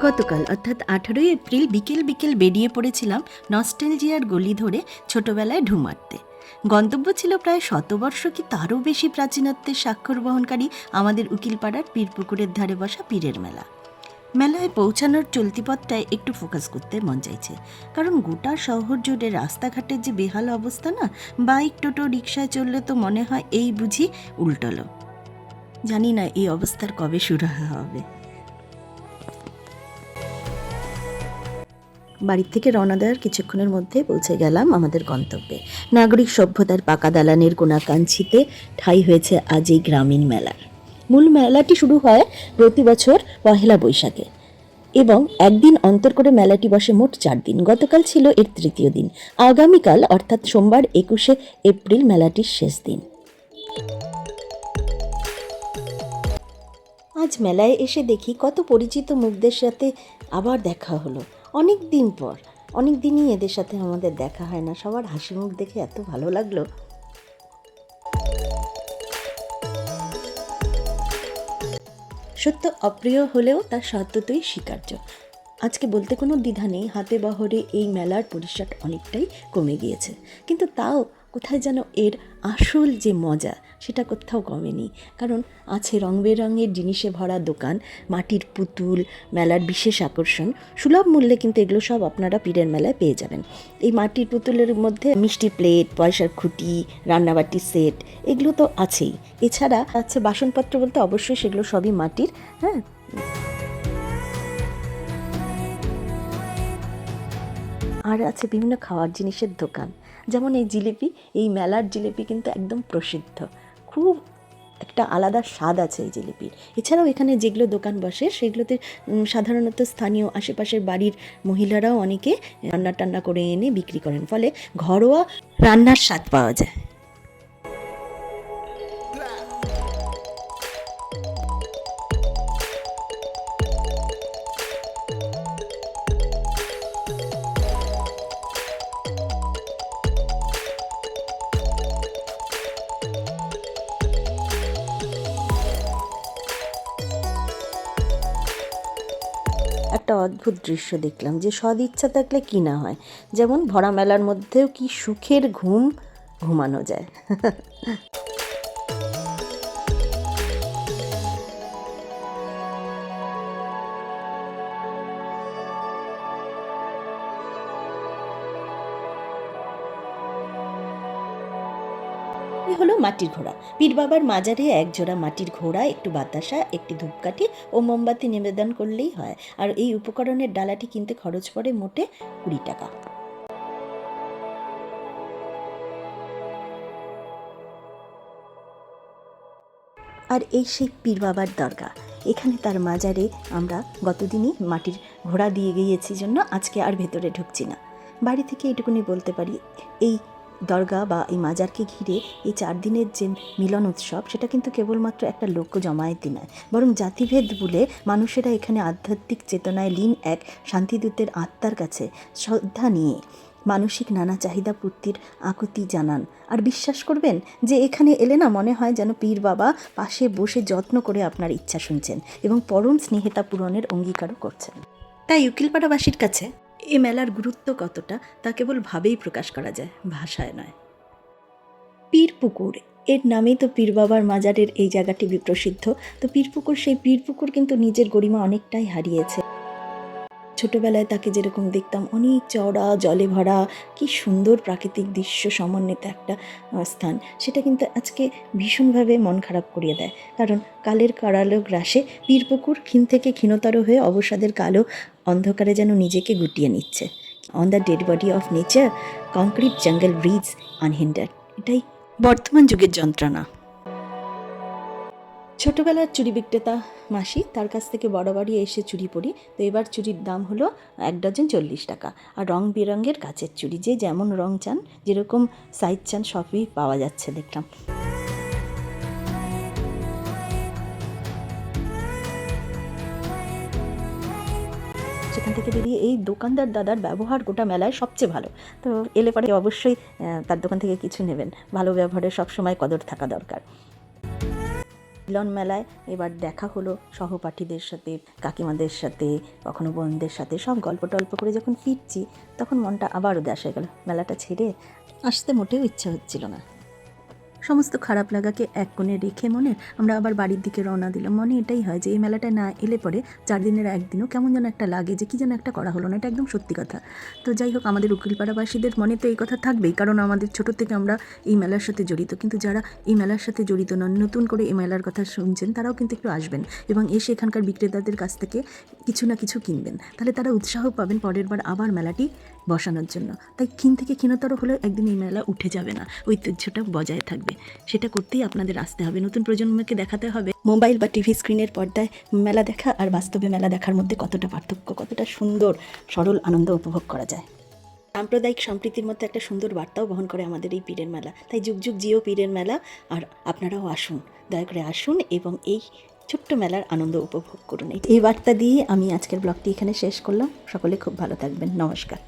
গতকাল, অর্থাৎ আঠারোই এপ্রিল বিকেল বিকেল বেরিয়ে পড়েছিলাম নস্টেলজিয়ার গলি ধরে ছোটবেলায় ঢু মারতে গন্তব্য ছিল প্রায় শতবর্ষ কি তারও বেশি প্রাচীনত্বের স্বাক্ষর বহনকারী আমাদের উকিলপাড়ার পীরপুকুরের ধারে বসা পীরের মেলা। মেলায় পৌঁছানোর চলতি পথটায় একটু ফোকাস করতে মন চাইছে। কারণ গোটা শহর জুড়ে রাস্তাঘাটের যে বেহাল অবস্থা না, বাইক, টোটো রিক্সায় চললে তো মনে হয় এই বুঝি উল্টলো। জানি না এই অবস্থার কবে শুরু হবে। বাড়ির থেকে রওনা দেওয়ার কিছুক্ষণের মধ্যে পৌঁছে গেলাম আমাদের গন্তব্যে। নাগরিক সভ্যতার পাকা দালানের কোনাকাঞ্ছিতে ঠাই হয়েছে আজ এই গ্রামীণ মেলার। মূল মেলাটি শুরু হয় প্রতি বছর পহেলা বৈশাখে এবং একদিন অন্তর করে মেলাটি বসে মোট চার দিন। গতকাল ছিল এর তৃতীয় দিন। আগামীকাল, অর্থাৎ সোমবার একুশে এপ্রিল, মেলাটির শেষ দিন। আজ মেলায় এসে দেখি কত পরিচিত মুখদের সাথে আবার দেখা হলো। অনেক দিন পর, অনেক দিনই এদের সাথে আমাদের দেখা হয় না। সবার হাসি মুখ দেখে এত ভালো লাগল। সত্য অপ্রিয় হলেও তার সত্যতই স্বীকার্য। আজকে বলতে কোনো দ্বিধা নেই, হাতে বহরে এই মেলার পরিসর অনেকটাই কমে গিয়েছে। কিন্তু তাও কোথায় যেন এর আসল যে মজা সেটা কোথাও কমেনি। কারণ আছে রং বেরঙের জিনিসে ভরা দোকান, মাটির পুতুল, মেলার বিশেষ আকর্ষণ। সুলভ মূল্যে কিন্তু এগুলো সব আপনারা পীরের মেলায় পেয়ে যাবেন। এই মাটির পুতুলের মধ্যে মিষ্টি প্লেট, পয়সার খুঁটি রান্নাবাটির সেট, এগুলো তো আছেই। এছাড়া আছে বাসনপত্র বলতে অবশ্যই সেগুলো সবই মাটির হ্যাঁ? আর আছে বিভিন্ন খাওয়ার জিনিসের দোকান। যেমন এই জিলিপি, এই মেলার জিলিপি কিন্তু একদম প্রসিদ্ধ। খুব একটা আলাদা স্বাদ আছে এই জিলিপির। এছাড়াও এখানে যেগুলো দোকান বসে, সেগুলোতে সাধারণত স্থানীয় আশেপাশের বাড়ির মহিলারাও অনেকে রান্না টান্না করে এনে বিক্রি করেন। ফলে ঘরোয়া রান্নার স্বাদ পাওয়া যায়। একটা অদ্ভুত দৃশ্য দেখলাম যে সদিচ্ছা থাকলে কি না হয়। যেমন ভরা মেলার মধ্যেও কি সুখের ঘুম ঘুমানো যায়। এ হলো মাটির ঘোড়া। পীর বাবার মাজারে এক জোড়া মাটির ঘোড়া, একটু বাতাসা, একটি ধূপকাঠি ও মোমবাতি নিবেদন করলেই হয়। আর এই উপকরণের ডালাটি কিনতে খরচ পড়ে মোটে কুড়ি টাকা। আর এই সেই পীর বাবার দরগা। এখানে তার মাজারে আমরা গতদিনই মাটির ঘোড়া দিয়ে গিয়েছি, জন্য আজকে আর ভেতরে ঢুকছি না। বাড়ি থেকে এটুকুনি বলতে পারি, এই দরগা বা এই মাজারকে ঘিরে এই চার দিনের যে মিলন উৎসব, সেটা কিন্তু কেবলমাত্র একটা লোক জমায়েতই নয়, বরং জাতিভেদ বলে মানুষেরা এখানে আধ্যাত্মিক চেতনায় লীন এক শান্তিদূতের আত্মার কাছে শ্রদ্ধা নিয়ে মানসিক নানা চাহিদা পূর্তির আকুতি জানান। আর বিশ্বাস করবেন যে এখানে এলে না মনে হয় যেন পীর বাবা পাশে বসে যত্ন করে আপনার ইচ্ছা শুনছেন এবং পরম স্নেহিতা পূরণের অঙ্গীকারও করছেন। তাই উকিলপাড়াবাসীর কাছে এ মেলার গুরুত্ব কতটা তা কেবল ভাবেই প্রকাশ করা যায়, ভাষায় নয়। পীর পুকুর এর নামেই তো পীর বাবার মাজারের এই জায়গাটি বিপ্রসিদ্ধ। তো পীরপুকুর, সেই পীরপুকুর কিন্তু নিজের গরিমা অনেকটাই হারিয়েছে। ছোটবেলায় তাকে যেরকম দেখতাম, অনেক চওড়া, জলে ভরা, কি সুন্দর প্রাকৃতিক দৃশ্য সমন্বিত একটা স্থান। সেটা কিন্তু আজকে ভীষণভাবে মন খারাপ করিয়ে দেয়। কারণ কালের কারালো গ্রাসে পীরপুকুর ক্ষীণ থেকে ক্ষীণতর হয়ে অবসাদের কালো অন্ধকারে যেন নিজেকে গুটিয়ে নিচ্ছে। On the dead body of nature concrete জঙ্গল ব্রিজ আনহিন্ডার এটাই বর্তমান যুগের যন্ত্রণা। ছোটবেলার চুড়ি বিক্রেতা মাসি, তার কাছ থেকে বড় বাড়ি এসে চুড়ি পরি তো এবার চুড়ির দাম হলো এক ডজন চল্লিশ টাকা। আর রং বেরঙের কাচের চুড়ি যে যেমন রং চান, যেরকম সাইজ চান, সবই পাওয়া যাচ্ছে দেখলাম। সেখান থেকে বেরিয়ে এই দোকানদার দাদার ব্যবহার গোটা মেলায় সবচেয়ে ভালো। তো এলে পরে অবশ্যই তার দোকান থেকে কিছু নেবেন। ভালো ব্যবহারের সবসময় কদর থাকা দরকার। মিলন মেলায় এবার দেখা হলো সহপাঠীদের সাথে, কাকিমাদের সাথে, কখনো বোনদের সাথে। সব গল্প টল্প করে যখন ফিরছি, তখন মনটা আবারও উদাস হয়ে গেল। মেলাটা ছেড়ে আসতে মোটেও ইচ্ছা হচ্ছিল না। সমস্ত খারাপ লাগাকে এক কোণে রেখে মনে, আমরা আবার বাড়ির দিকে রওনা দিলাম। মনে এটাই হয় যে, এই মেলাটা না এলে পরে চার দিনের একদিনও কেমন যেন একটা লাগে যে, কী যেন একটা করা হলো না। এটা একদম সত্যি কথা। তো যাই হোক, আমাদের উকিলপাড়াবাসীদের মনে তো এই কথা থাকবেই, কারণ আমাদের ছোট থেকে আমরা এই মেলার সাথে জড়িত। কিন্তু যারা এই মেলার সাথে জড়িত নন, নতুন করে এই মেলার কথা শুনছেন, তারাও কিন্তু একটু আসবেন এবং এসে এখানকার বিক্রেতাদের কাছ থেকে কিছু না কিছু কিনবেন। তাহলে তারা উৎসাহ পাবেন, পরের বার আবার মেলাটি বসানোর জন্য। তাই ক্ষীণ থেকে ক্ষীণতর হলেও একদিন এই মেলা উঠে যাবে না। ঐতিহ্যটা বজায় থাকবে। সেটা করতেই আপনাদের আসতে হবে। নতুন প্রজন্মকে দেখাতে হবে মোবাইল বা টিভি স্ক্রিনের পর্দায় মেলা দেখা আর বাস্তবে মেলা দেখার মধ্যে কতটা পার্থক্য, কতটা সুন্দর, সরল আনন্দ উপভোগ করা যায়। সাম্প্রদায়িক সম্প্রীতির মধ্যে একটা সুন্দর বার্তাও বহন করে আমাদের এই পীরের মেলা। তাই যুগ যুগ জিও পীরের মেলা আর আপনারাও আসুন, দয়া করে আসুন এবং এই ছোট্ট মেলার আনন্দ উপভোগ করুন। এই বার্তা দিয়ে আমি আজকের ব্লগটি এখানে শেষ করলাম। সকলে খুব ভালো থাকবেন। নমস্কার।